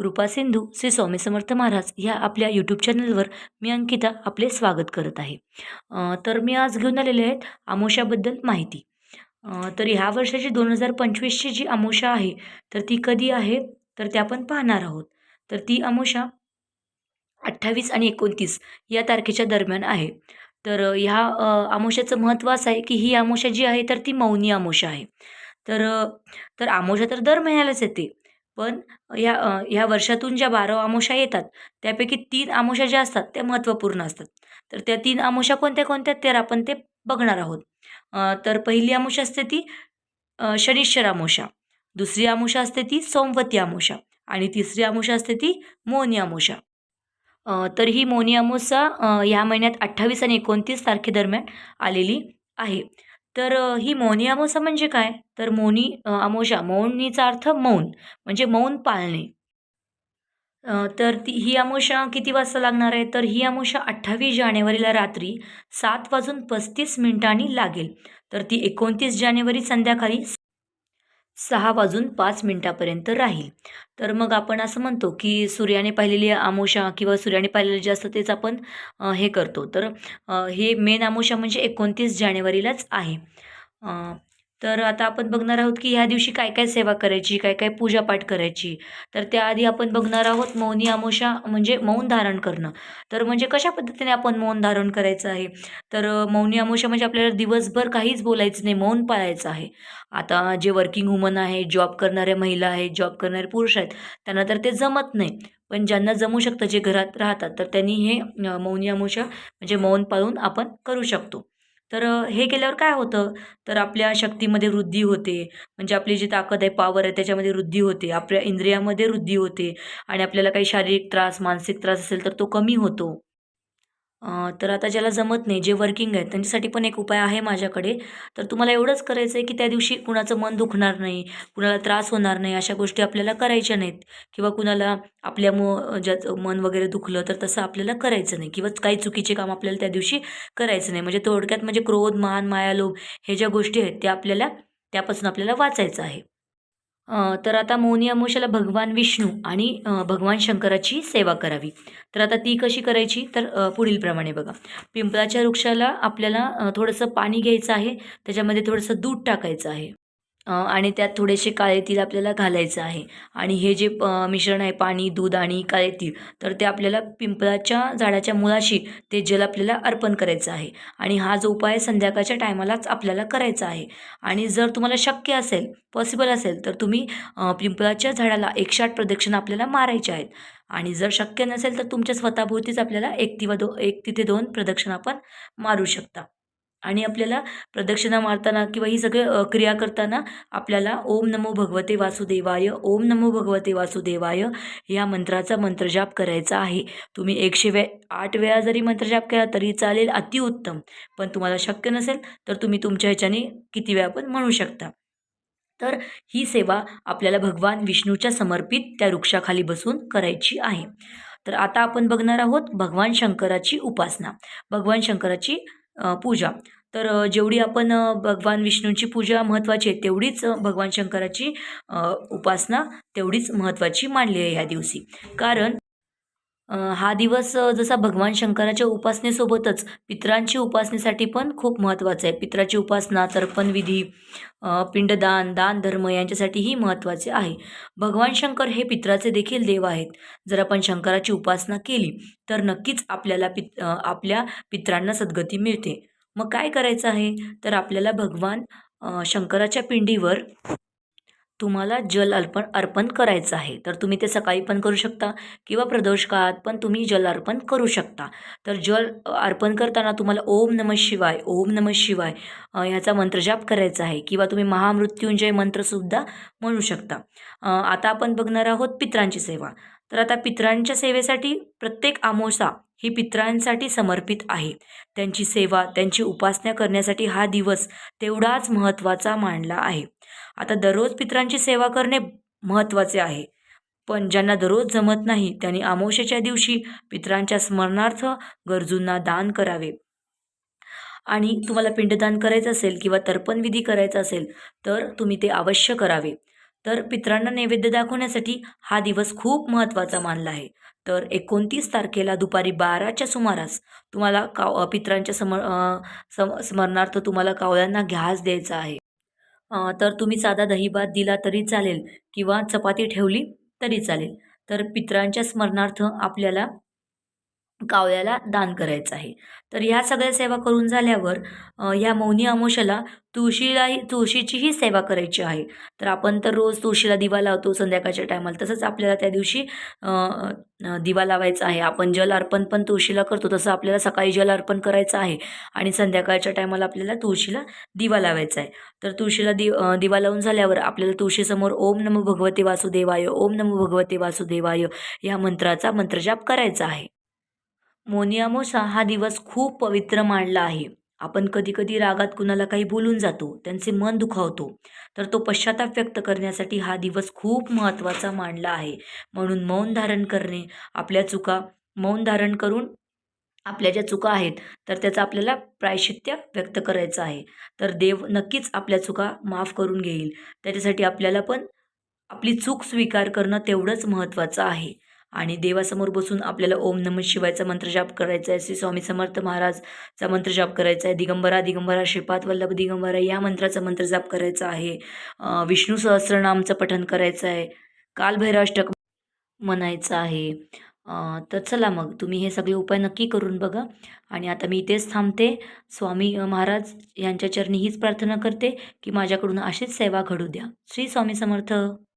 कृपा सिंधू श्री स्वामी समर्थ महाराज ह्या आपल्या यूट्यूब चॅनलवर मी अंकिता आपले स्वागत करत आहे. तर मी आज घेऊन आलेले आहेत आमोशाबद्दल माहिती. तर ह्या वर्षाची दोन हजार पंचवीसची जी आमोशा आहे तर ती कधी आहे? तर ते आपण पाहणार आहोत. तर ती आमोशा अठ्ठावीस आणि एकोणतीस या तारखेच्या दरम्यान आहे. तर ह्या आमोशाचं महत्त्व असं आहे की ही आमोशा जी आहे तर ती मौनी आमोशा आहे. तर तर आमोशा तर दर महिन्यालाच येते. पण ह्या ह्या वर्षातून ज्या बारा अमावस्या येतात त्यापैकी तीन अमावस्या ज्या असतात त्या महत्त्वपूर्ण असतात. तर त्या तीन अमावस्या कोणत्या कोणत्या तर आपण ते बघणार आहोत. तर पहिली अमावस्या असते ती शनिश्चर अमावस्या दुसरी अमावस्या असते ती सोमवती आमोशा. आणि तिसरी अमावस्या असते ती मोनी आमोशा. तर ही मोनी अमावस्या ह्या महिन्यात अठ्ठावीस आणि एकोणतीस तारखेदरम्यान आलेली आहे. तर ही मौनी अमावस्या म्हणजे काय? तर मौनी अ, मौनीचा अर्थ मौन म्हणजे मौन पाळणे. तर ती ही अमावस्या किती वाजता लागणार आहे? तर ही अमावस्या अठ्ठावीस जानेवारीला रात्री सात वाजून पस्तीस मिनिटांनी लागेल. तर ती एकोणतीस जानेवारी संध्याकाळी सहा वाजून पाच मिनटापर्यंत राहील. तर मग आपण असं म्हणतो की सूर्याने पाहिलेली आमोशा किंवा सूर्याने पाहिलेलं जे असतं तेच आपण हे करतो. तर हे मेन आमोशा म्हणजे एकोणतीस जानेवारीलाच आहे. तर आता आपण बघणार आहोत की ह्या दिवशी काय काय सेवा करायची काय काय पूजापाठ करायची. तर त्याआधी आपण बघणार आहोत मौनी आमोशा म्हणजे मौन धारण करणं. तर म्हणजे कशा पद्धतीने आपण मौन धारण करायचं आहे? तर मौनी अमावस्या म्हणजे आपल्याला दिवसभर काहीच बोलायचं नाही मौन पाळायचं आहे. आता जे वर्किंग वुमन आहे जॉब करणाऱ्या महिला आहेत जॉब करणारे पुरुष आहेत त्यांना तर ते जमत नाही. पण ज्यांना जमू शकतं जे घरात राहतात तर त्यांनी हे मौनी अमावस्या म्हणजे मौन पाळून आपण करू शकतो. तर हे केल्यावर काय होतं? तर आपल्या शक्तीमध्ये वृद्धी होते. म्हणजे आपली जी ताकद आहे पॉवर आहे त्याच्यामध्ये वृद्धी होते. आपल्या इंद्रियामध्ये वृद्धी होते. आणि आपल्याला काही शारीरिक त्रास मानसिक त्रास असेल तर तो कमी होतो. तर आता ज्याला जमत नाही जे वर्किंग आहेत त्यांच्यासाठी पण एक उपाय आहे माझ्याकडे. तर तुम्हाला एवढंच करायचं आहे की त्या दिवशी कुणाचं मन दुखणार नाही कुणाला त्रास होणार नाही अशा गोष्टी आपल्याला करायच्या नाहीत. किंवा कुणाला आपल्या मो ज्याचं मन वगैरे दुखलं तर तसं आपल्याला करायचं नाही. किंवा काही चुकीचे काम आपल्याला त्या दिवशी करायचं नाही. म्हणजे थोडक्यात म्हणजे क्रोध मान मायालोभ हे ज्या गोष्टी आहेत त्या आपल्याला त्यापासून आपल्याला वाचायचं आहे. तर आता मौनी अमावश्याला भगवान विष्णू आणि भगवान शंकराची सेवा करावी. तर आता ती कशी करायची? तर पुढीलप्रमाणे बघा. पिंपळाच्या वृक्षाला आपल्याला थोडंसं पाणी घ्यायचं आहे. त्याच्यामध्ये थोडंसं दूध टाकायचं आहे. आणि त्यात थोडेसे काळे तीळ आपल्याला घालायचं आहे. आणि हे जे मिश्रण आहे पाणी दूध आणि काळे तीळ तर ते आपल्याला पिंपळाच्या झाडाच्या मुळाशी ते जल आपल्याला अर्पण करायचं आहे. आणि हा जो उपाय संध्याकाळच्या टायमालाच आपल्याला करायचा आहे. आणि जर तुम्हाला शक्य असेल पॉसिबल असेल तर तुम्ही पिंपळाच्या झाडाला एकशे आठ प्रदक्षिणा आपल्याला मारायच्या आहेत. आणि जर शक्य नसेल तर तुमच्या स्वतःभोवतीच आपल्याला एक किंवा दो एक तिथे दोन प्रदक्षिणा आपण मारू शकता. आणि आपल्याला प्रदक्षिणा मारताना किंवा ही सगळे क्रिया करताना आपल्याला ओम नमो भगवते वासुदेवाय ओम नमो भगवते वासुदेवाय या मंत्राचा मंत्रजाप करायचा आहे. तुम्ही एकशे वे आठ वेळा जरी मंत्रजाप केला तरी चालेल अतिउत्तम. पण तुम्हाला शक्य नसेल तर तुम्ही तुमच्या ह्याच्याने किती वेळा पण म्हणू शकता. तर ही सेवा आपल्याला भगवान विष्णूच्या समर्पित त्या वृक्षाखाली बसून करायची आहे. तर आता आपण बघणार आहोत भगवान शंकराची उपासना. भगवान शंकराची पूजा. तर जेवढी आपण भगवान विष्णूंची पूजा महत्त्वाची आहे तेवढीच भगवान शंकराची उपासना तेवढीच महत्त्वाची मानली आहे ह्या दिवशी. कारण हा दिवस जसा भगवान शंकराच्या उपासनेसोबतच पितरांची उपासनेसाठी पण खूप महत्त्वाचा आहे. पितराची उपासना तर्पणविधी पिंडदान दान धर्म यांच्यासाठीही महत्त्वाचे आहे. भगवान शंकर हे पितराचे देखील देव आहेत. जर आपण शंकराची उपासना केली तर नक्कीच आपल्याला पित आपल्या पितरांना सद्गती मिळते. मग काय करायचं आहे? तर आपल्याला भगवान शंकराच्या पिंडीवर तुम्हाला जल अर्पण अर्पण करायचं आहे. तर तुम्ही ते सकाळी पण करू शकता किंवा प्रदोष काळात पण तुम्ही जल अर्पण करू शकता. तर जल अर्पण करताना तुम्हाला ओम नमः शिवाय ओम नमः शिवाय ह्याचा मंत्रजाप करायचा आहे किंवा तुम्ही महामृत्युंजय मंत्रसुद्धा म्हणू शकता. आता आपण बघणार आहोत पित्रांची सेवा. तर आता पित्रांच्या सेवेसाठी प्रत्येक आमोसा ही पित्रांसाठी समर्पित आहे. त्यांची सेवा त्यांची उपासना करण्यासाठी हा दिवस तेवढाच महत्त्वाचा मानला आहे. आता दररोज पित्रांची सेवा करणे महत्त्वाचे आहे. पण ज्यांना दररोज जमत नाही त्यांनी आमोशेच्या दिवशी पित्रांच्या स्मरणार्थ गरजूंना दान करावे. आणि तुम्हाला पिंडदान करायचं असेल किंवा तर्पणविधी करायचा असेल तर तुम्ही ते अवश्य करावे. तर पितरांना नैवेद्य दाखवण्यासाठी हा दिवस खूप महत्त्वाचा मानला आहे. तर एकोणतीस तारखेला दुपारी बाराच्या सुमारास तुम्हाला काव पित्रांच्या समर सम स्मरणार्थ तुम्हाला कावळ्यांना घास द्यायचा आहे. तर तुम्ही साधा दहीभात दिला तरी चालेल किंवा चपाती ठेवली तरी चालेल. तर पितरांच्या स्मरणार्थ आपल्याला कावळ्याला दान करायचं आहे. तर ह्या सगळ्या सेवा करून झाल्यावर ह्या मौनी अमोशाला तुळशीलाही तुळशीचीही सेवा करायची आहे. तर आपण तर रोज तुळशीला दिवा लावतो संध्याकाळच्या टायमाला. तसंच आपल्याला त्या दिवशी दिवा लावायचा आहे. आपण जल अर्पण पण तुळशीला करतो. तसं आपल्याला सकाळी जल अर्पण करायचं आहे. आणि संध्याकाळच्या टायमाला आपल्याला तुळशीला दिवा लावायचा आहे. तर तुळशीला दि दिवा लावून झाल्यावर आपल्याला तुळशीसमोर ओम नमो भगवते वासुदेवाय ओम नमो भगवते वासुदेवाय ह्या मंत्राचा मंत्रजाप करायचा आहे. मोनियामोसा हा दिवस खूप पवित्र मानला आहे. आपण कधीकधी रागात कुणाला काही बोलून जातो त्यांचे मन दुखावतो तर तो पश्चाताप व्यक्त करण्यासाठी हा दिवस खूप महत्त्वाचा मानला आहे. म्हणून मौन धारण करणे आपल्या चुका मौन धारण करून आपल्या ज्या चुका आहेत तर त्याचं आपल्याला प्रायश्चित्य व्यक्त करायचं आहे. तर देव नक्कीच आपल्या चुका माफ करून घेईल. त्याच्यासाठी आपल्याला पण आपली चूक स्वीकार करणं तेवढंच महत्त्वाचं आहे. आणि देवासमोर बसून आपल्याला ओम नमः शिवायचा मंत्रजाप करायचा आहे. श्री स्वामी समर्थ महाराजचा मंत्रजाप करायचा आहे. दिगंबरा दिगंबरा श्रीपाद वल्लभ दिगंबरा या मंत्राचा मंत्रजाप करायचा आहे. विष्णू सहस्रनामचं पठण करायचं आहे. कालभैराष्टक म्हणायचं आहे. तर चला मग तुम्ही हे सगळे उपाय नक्की करून बघा. आणि आता मी इथेच थांबते. स्वामी महाराज यांच्या चरणी हीच प्रार्थना करते की माझ्याकडून अशीच सेवा घडू द्या. श्री स्वामी समर्थ.